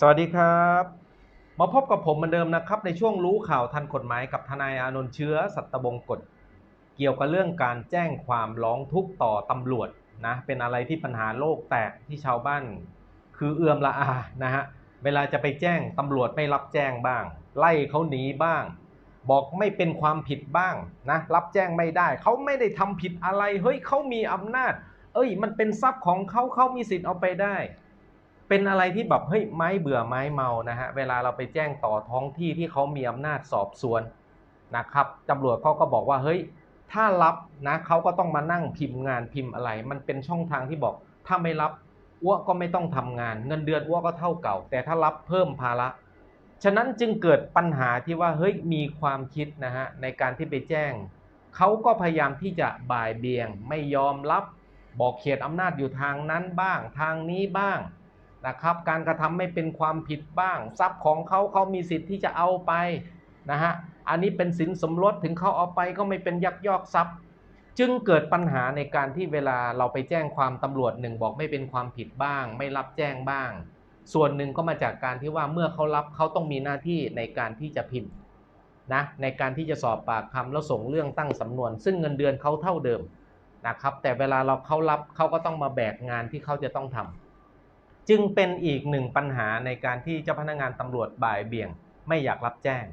สวัสดีครับ มาพบกับผมเหมือนเดิมนะครับ ในช่วงรู้ข่าวทันกฎหมายกับทนายอานนท์เชื้อสัตบงกฎเกี่ยวกับเรื่องการแจ้งความร้องทุกข์ต่อตำรวจนะเป็นอะไรที่ปัญหาโลกแตกที่ชาวบ้าน คือเอือมละอานะฮะเวลาจะไปแจ้งตำรวจไม่รับแจ้งบ้าง ไล่เขาหนีบ้าง บอกไม่เป็นความผิดบ้างนะรับแจ้งไม่ได้เขาไม่ได้ทำผิดอะไรเฮ้ยเขามีอำนาจ เอ้ย มันเป็นทรัพย์ของเขาเขามีสิทธิ์เอาไปได้ เป็นอะไรที่แบบเฮ้ยไม้เบื่อไม้เมานะฮะเวลาเราไปแจ้งต่อท้องที่ที่เขามีอำนาจสอบสวนนะครับตำรวจเขาก็บอกว่าเฮ้ยถ้ารับนะเขาก็ต้องมานั่งพิมพ์งานพิมพ์อะไร มันเป็นช่องทางที่บอก ถ้าไม่รับอ้วก็ไม่ต้องทำงาน เงินเดือนอ้วก็เท่าเก่า แต่ถ้ารับเพิ่มภาระฉะนั้นจึงเกิดปัญหาที่ว่าเฮ้ยมีความคิดนะฮะในการที่ไปแจ้งเขาก็พยายามที่จะบ่ายเบี่ยง ไม่ยอมรับ บอกเขตอำนาจอยู่ทางนั้นบ้าง ทางนี้บ้าง นะครับ การกระทำไม่เป็นความผิดบ้าง ทรัพย์ของเขาเขามีสิทธิ์ที่จะเอาไปนะฮะ อันนี้เป็นสินสมรสถึงเขาเอาไปก็ไม่เป็นยักยอกทรัพย์ จึงเกิดปัญหาในการที่เวลาเราไปแจ้งความตำรวจหนึ่งบอกไม่เป็นความผิดบ้าง ไม่รับแจ้งบ้าง ส่วนหนึ่งก็มาจากการที่ว่าเมื่อเขารับเขาต้องมีหน้าที่ในการที่จะพิมพ์นะในการที่จะสอบปากคำแล้วส่งเรื่องตั้งสำนวน ซึ่งเงินเดือนเขาเท่าเดิมนะครับแต่เวลาเราเขารับเขาก็ต้องมาแบกงานที่เขาจะต้องทำ จึงเป็นอีกหนึ่งปัญหาในการที่เจ้าพนักงานตำรวจบ่ายเบี่ยง ไม่อยากรับแจ้ง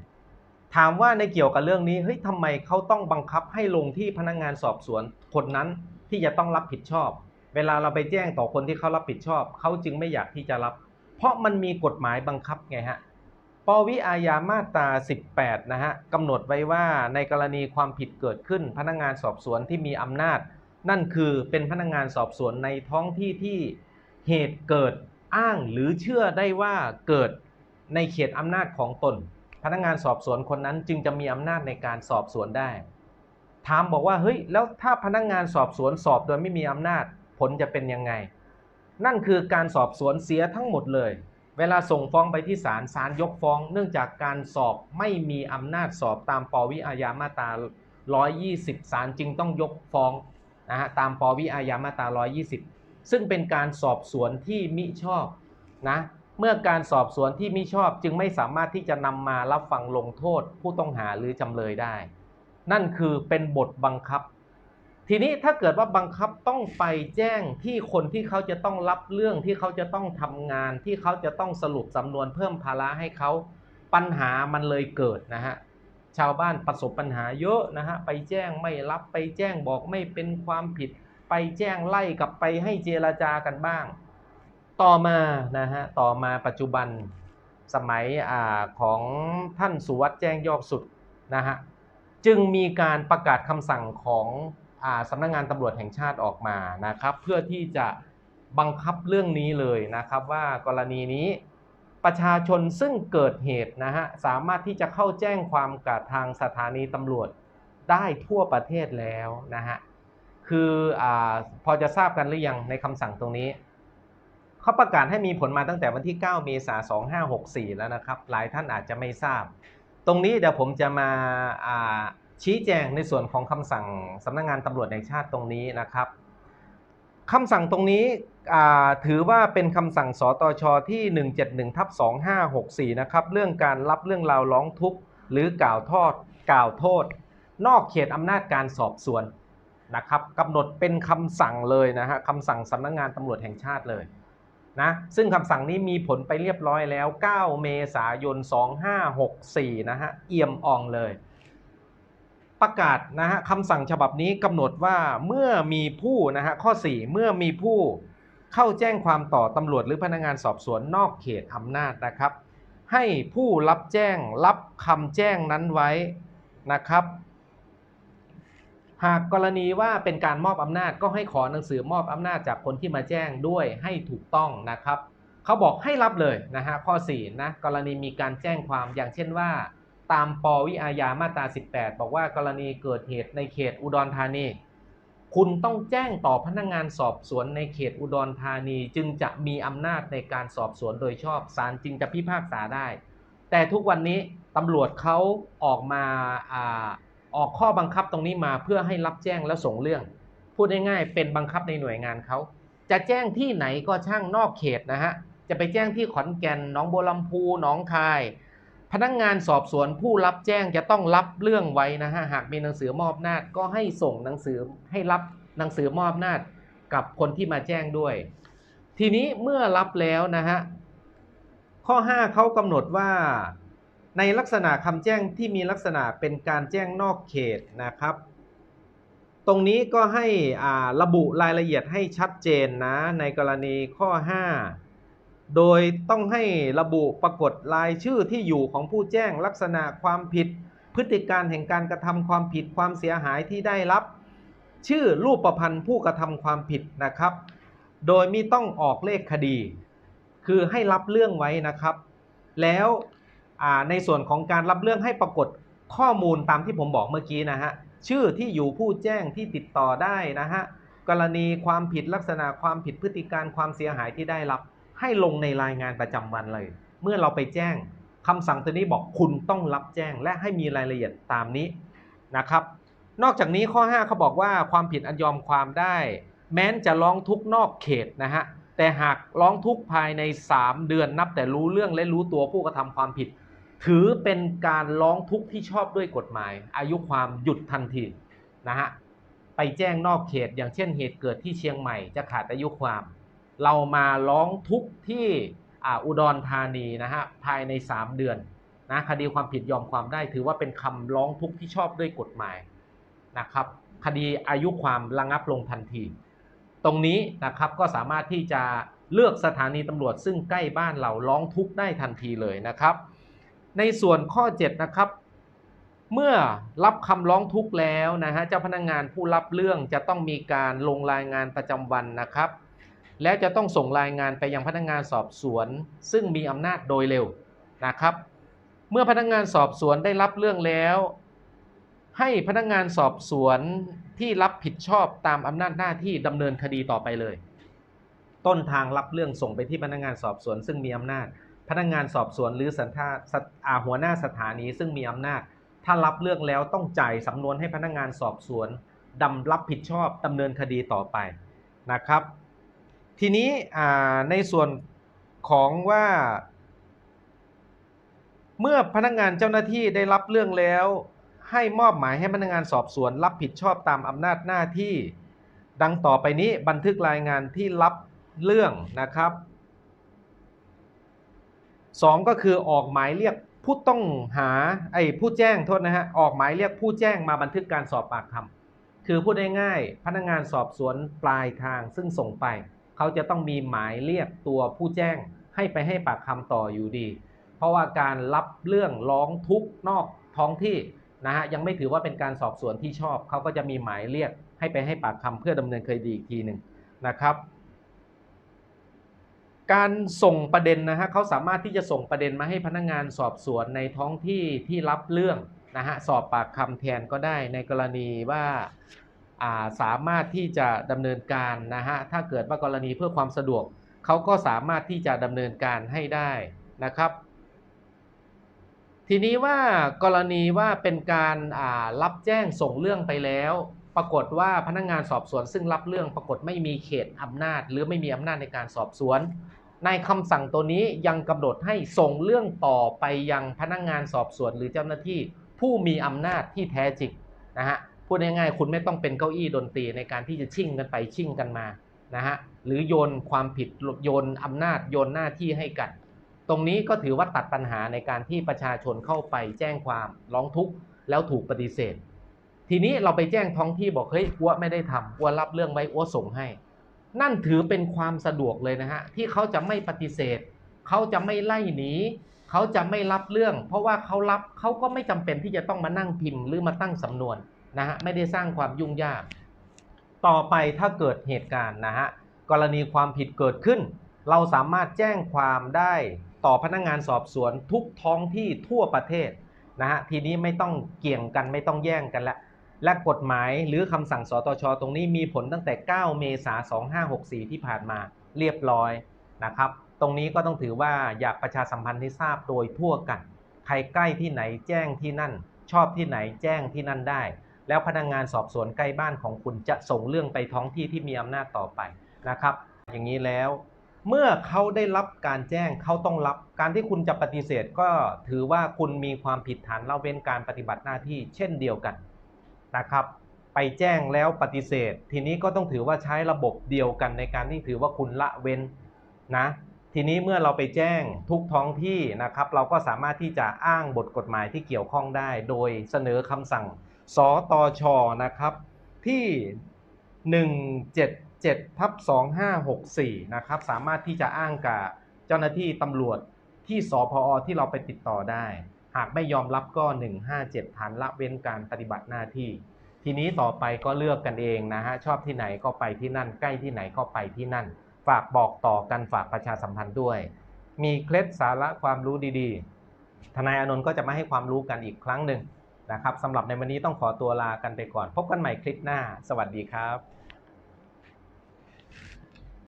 ถามว่าในเกี่ยวกับเรื่องนี้เฮ้ยทำไมเขาต้องบังคับให้ลงที่พนักงานสอบสวนคนนั้นที่จะต้องรับผิดชอบ เวลาเราไปแจ้งต่อคนที่เขารับผิดชอบ เขาจึงไม่อยากที่จะรับ เพราะมันมีกฎหมายบังคับไงฮะปวิอาญามาตรา 18 นะฮะกำหนดไว้ว่าในกรณีความผิดเกิดขึ้น พนักงานสอบสวนที่มีอำนาจ นั่นคือเป็นพนักงานสอบสวนในท้องที่ที่ เหตุเกิดอ้างหรือเชื่อได้ว่าเกิดในเขตอำนาจของตน พนักงานสอบสวนคนนั้นจึงจะมีอำนาจในการสอบสวนได้ ถามบอกว่าเฮ้ยแล้วถ้าพนักงานสอบสวนสอบโดยไม่มีอำนาจผลจะเป็นยังไง นั่นคือการสอบสวนเสียทั้งหมดเลย เวลาส่งฟ้องไปที่ศาลศาลยกฟ้อง เนื่องจากการสอบไม่มีอำนาจสอบตามปวิอาญามาตรา120ศาลจึงต้องยกฟ้องนะฮะตามปวิอาญามาตรา120 ซึ่งเป็นการสอบสวนที่มิชอบนะเมื่อการสอบสวนที่มิชอบจึงไม่สามารถที่จะนำมารับฟังลงโทษผู้ต้องหาหรือจำเลยได้ นั่นคือเป็นบทบังคับ ทีนี้ถ้าเกิดว่าบังคับต้องไปแจ้งที่คนที่เขาจะต้องรับเรื่องที่เขาจะต้องทำงาน ที่เขาจะต้องสรุปสำนวนเพิ่มภาระให้เขาปัญหามันเลยเกิดนะฮะชาวบ้านประสบปัญหาเยอะนะฮะไปแจ้งไม่รับไปแจ้งบอกไม่เป็นความผิด ไปแจ้งไล่กลับไปให้เจรจากันบ้าง ต่อมานะฮะต่อมาปัจจุบันสมัยอของท่านสุวัสด์แจ้งยอดสุดนะฮะจึงมีการประกาศคำสั่งของอสำนักงานตำรวจแห่งชาติออกมานะครับ เพื่อที่จะบังคับเรื่องนี้เลยนะครับ ว่ากรณีนี้ประชาชนซึ่งเกิดเหตุนะฮะสามารถที่จะเข้าแจ้งความกับทางสถานีตำรวจได้ทั่วประเทศแล้วนะฮะ คืออพอจะทราบกันหรือยังในคำสั่งตรงนี้เขาประกาศให้มีผลมาตั้งแต่วันที่ 9 เมษายน 2564 แล้วนะครับ หลายท่านอาจจะไม่ทราบ ตรงนี้เดี๋ยวผมจะมาชี้แจงในส่วนของคำสั่งสำนักงานตำรวจแห่งชาติตรงนี้นะครับคำสั่งตรงนี้ถือว่าเป็นคำสั่งสตชที่ 171ทับ2564 นะครับ เรื่องการรับเรื่องราวร้องทุกข์ หรือกล่าวโทษกล่าวโทษ นอกเขตอำนาจการสอบสวน นะครับกำหนดเป็นคำสั่งเลยนะฮะคำสั่งสำนักงานตำรวจแห่งชาติเลยนะซึ่งคำสั่งนี้มีผลไปเรียบร้อยแล้ว 9 เมษายน 2564 นะฮะเอี่ยมอ่องเลย ประกาศนะฮะคำสั่งฉบับนี้กำหนดว่าเมื่อมีผู้นะฮะข้อ 4 เมื่อมีผู้เข้าแจ้งความต่อตำรวจหรือพนักงานสอบสวนนอกเขตอำนาจนะครับ ให้ผู้รับแจ้งรับคำแจ้งนั้นไว้นะครับ หากกรณีว่าเป็นการมอบอำนาจก็ให้ขอหนังสือมอบอำนาจจากคนที่มาแจ้งด้วยให้ถูกต้องนะครับเขาบอกให้รับเลยนะฮะข้อ4นะกรณีมีการแจ้งความอย่างเช่นว่า ตามปวิอาญามาตรา 18 บอกว่ากรณีเกิดเหตุในเขตอุดรธานี คุณต้องแจ้งต่อพนักงานสอบสวนในเขตอุดรธานี จึงจะมีอำนาจในการสอบสวนโดยชอบศาลจึงจะพิพากษาได้ แต่ทุกวันนี้ตำรวจเขาออกมาอ่า ออกข้อบังคับตรงนี้มาเพื่อให้รับแจ้งแล้วส่งเรื่อง พูดง่ายๆเป็นบังคับในหน่วยงานเขาจะแจ้งที่ไหนก็ช่างนอกเขตนะฮะจะไปแจ้งที่ขอนแก่นหนองบัวลำพูหนองคาย พนักงานสอบสวนผู้รับแจ้งจะต้องรับเรื่องไว้นะฮะหากมีหนังสือมอบนาจก็ให้ส่งหนังสือให้รับหนังสือมอบนาจกับคนที่มาแจ้งด้วย ทีนี้เมื่อรับแล้วนะฮะข้อ 5เขากำหนดว่า ในลักษณะคำแจ้งที่มีลักษณะเป็นการแจ้งนอกเขตนะครับ ตรงนี้ก็ให้ระบุรายละเอียดให้ชัดเจนนะในกรณีข้อ 5 โดยต้องให้ระบุปรากฏรายชื่อที่อยู่ของผู้แจ้งลักษณะความผิด พฤติการแห่งการกระทำความผิดความเสียหายที่ได้รับ ชื่อรูปประพันธ์ผู้กระทำความผิดนะครับ โดยไม่ต้องออกเลขคดี คือให้รับเรื่องไว้นะครับ แล้ว ในส่วนของการรับเรื่องให้ปรากฏข้อมูลตามที่ผมบอกเมื่อกี้นะฮะชื่อที่อยู่ผู้แจ้งที่ติดต่อได้นะฮะกรณีความผิดลักษณะความผิดพฤติการความเสียหายที่ได้รับ ให้ลงในรายงานประจำวันเลย เมื่อเราไปแจ้งคำสั่งตัวนี้บอกคุณต้องรับแจ้งและให้มีรายละเอียดตามนี้นะครับ นอกจากนี้ข้อ 5เขาบอกว่าความผิดอันยอมความได้ แม้นจะร้องทุกข์นอกเขตนะฮะแต่หากร้องทุกข์ภายใน 3 เดือนนับแต่รู้เรื่องและรู้ตัวผู้กระทำความผิด ถือเป็นการร้องทุกข์ที่ชอบด้วยกฎหมาย อายุความหยุดทันทีนะฮะไปแจ้งนอกเขตอย่างเช่นเหตุเกิดที่เชียงใหม่จะขาดอายุความ เรามาร้องทุกข์ที่อ,อุดรธานีนะฮะภายใน 3 เดือนนะคดีความผิดยอมความได้ ถือว่าเป็นคำร้องทุกข์ที่ชอบด้วยกฎหมายนะครับคดีอายุความระงับลงทันที ตรงนี้นะครับก็สามารถที่จะเลือกสถานีตำรวจซึ่งใกล้บ้านเราร้องทุกข์ได้ทันทีเลยนะครับ ในส่วนข้อ 7 นะครับ เมื่อรับคำร้องทุกข์แล้วนะฮะเจ้าพนักงานผู้รับเรื่องจะต้องมีการลงรายงานประจำวันนะครับ และจะต้องส่งรายงานไปยังพนักงานสอบสวน ซึ่งมีอำนาจโดยเร็วนะครับ เมื่อพนักงานสอบสวนได้รับเรื่องแล้ว ให้พนักงานสอบสวนที่รับผิดชอบตามอำนาจหน้าที่ดำเนินคดีต่อไปเลย ต้นทางรับเรื่องส่งไปที่พนักงานสอบสวน ซึ่งมีอำนาจ พนักงานสอบสวนหรือสันทาสอาหัวหน้าสถานีซึ่งมีอำนาจ ถ้ารับเรื่องแล้วต้องจ่ายสำนวนให้พนักงานสอบสวนดำรับผิดชอบดำเนินคดีต่อไปนะครับ ทีนี้ในส่วนของว่า เมื่อพนักงานเจ้าหน้าที่ได้รับเรื่องแล้ว ให้มอบหมายให้พนักงานสอบสวน รับผิดชอบตามอำนาจหน้าที่ ดังต่อไปนี้บันทึกรายงานที่รับเรื่องนะครับ สองก็คือออกหมายเรียกผู้ต้องหาไอ้ผู้แจ้งโทษนะฮะออกหมายเรียกผู้แจ้งมาบันทึกการสอบปากคำคือพูดง่ายๆพนักงานสอบสวนปลายทางซึ่งส่งไป เขาจะต้องมีหมายเรียกตัวผู้แจ้งให้ไปให้ปากคำต่ออยู่ดี เพราะว่าการรับเรื่องร้องทุกข์นอกท้องที่นะฮะยังไม่ถือว่าเป็นการสอบสวนที่ชอบ เขาก็จะมีหมายเรียกให้ไปให้ปากคำเพื่อดำเนินคดีอีกทีหนึ่งนะครับ การส่งประเด็นนะฮะเขาสามารถที่จะส่งประเด็นมาให้พนักงานสอบสวนในท้องที่ที่รับเรื่องนะฮะสอบปากคำแทนก็ได้ในกรณีว่าาสามารถที่จะดำเนินการนะฮะถ้าเกิดว่ากรณีเพื่อความสะดวกเขาก็สามารถที่จะดำเนินการให้ได้นะครับ ทีนี้ว่ากรณีว่าเป็นการารับแจ้งส่งเรื่องไปแล้ว ปรากฏว่าพนักงานสอบสวนซึ่งรับเรื่องปรากฏไม่มีเขตอำนาจ หรือไม่มีอำนาจในการสอบสวน ในคำสั่งตัวนี้ยังกำหนดให้ส่งเรื่องต่อไปยังพนักงานสอบสวนหรือเจ้าหน้าที่ผู้มีอำนาจที่แท้จริงนะฮะพูดง่ายๆคุณไม่ต้องเป็นเก้าอี้ดนตรีในการที่จะชิ่งกันไปชิ่งกันมานะฮะหรือโยนความผิดโยนอำนาจโยนหน้าที่ให้กัน ตรงนี้ก็ถือว่าตัดปัญหาในการที่ประชาชนเข้าไปแจ้งความร้องทุกข์แล้วถูกปฏิเสธ ทีนี้เราไปแจ้งท้องที่บอกเฮ้ยอ้วไม่ได้ทำอ้วรับเรื่องไว้อ้วส่งให้ นั่นถือเป็นความสะดวกเลยนะฮะที่เขาจะไม่ปฏิเสธ เขาจะไม่ไล่หนีเขาจะไม่รับเรื่อง เพราะว่าเขารับเขาก็ไม่จำเป็นที่จะต้องมานั่งพิมพ์หรือมาตั้งสำนวนนะฮะไม่ได้สร้างความยุ่งยาก ต่อไปถ้าเกิดเหตุการณ์นะฮะกรณีความผิดเกิดขึ้น เราสามารถแจ้งความได้ต่อพนักงานสอบสวนทุกท้องที่ทั่วประเทศนะฮะทีนี้ไม่ต้องเกี่ยงกันไม่ต้องแย่งกันละ และกฎหมายหรือคำสั่งสตชตรงนี้มีผลตั้งแต่ 9 เมษายน 2564 ที่ผ่านมาเรียบร้อยนะครับ ตรงนี้ก็ต้องถือว่าอยากประชาสัมพันธ์ให้ทราบโดยทั่วกัน ใครใกล้ที่ไหนแจ้งที่นั่น ชอบที่ไหนแจ้งที่นั่นได้ แล้วพนักงานสอบสวนใกล้บ้านของคุณจะส่งเรื่องไปท้องที่ที่มีอำนาจต่อไปนะครับ อย่างนี้แล้ว เมื่อเขาได้รับการแจ้งเขาต้องรับ การที่คุณจะปฏิเสธก็ถือว่าคุณมีความผิดฐานละเว้นการปฏิบัติหน้าที่เช่นเดียวกัน นะครับไปแจ้งแล้วปฏิเสธ ทีนี้ก็ต้องถือว่าใช้ระบบเดียวกันในการที่ถือว่าคุณละเว้นนะทีนี้เมื่อเราไปแจ้งทุกท้องที่นะครับ เราก็สามารถที่จะอ้างบทกฎหมายที่เกี่ยวข้องได้ โดยเสนอคำสั่งสตชนะครับ ที่ 177ทับ2564นะครับสามารถที่จะอ้างกับเจ้าหน้าที่ตำรวจที่สพอที่เราไปติดต่อได้ หากไม่ยอมรับก็ 157 ฐานละเว้นการปฏิบัติหน้าที่ ทีนี้ต่อไปก็เลือกกันเองนะฮะ ชอบที่ไหนก็ไปที่นั่น ใกล้ที่ไหนก็ไปที่นั่น ฝากบอกต่อกันฝากประชาสัมพันธ์ด้วย มีเคล็ดสาระความรู้ดีๆ ทนายอนนท์ก็จะมาให้ความรู้กันอีกครั้งหนึ่งนะครับสำหรับในวันนี้ต้องขอตัวลากันไปก่อน พบกันใหม่คลิปหน้า สวัสดีครับ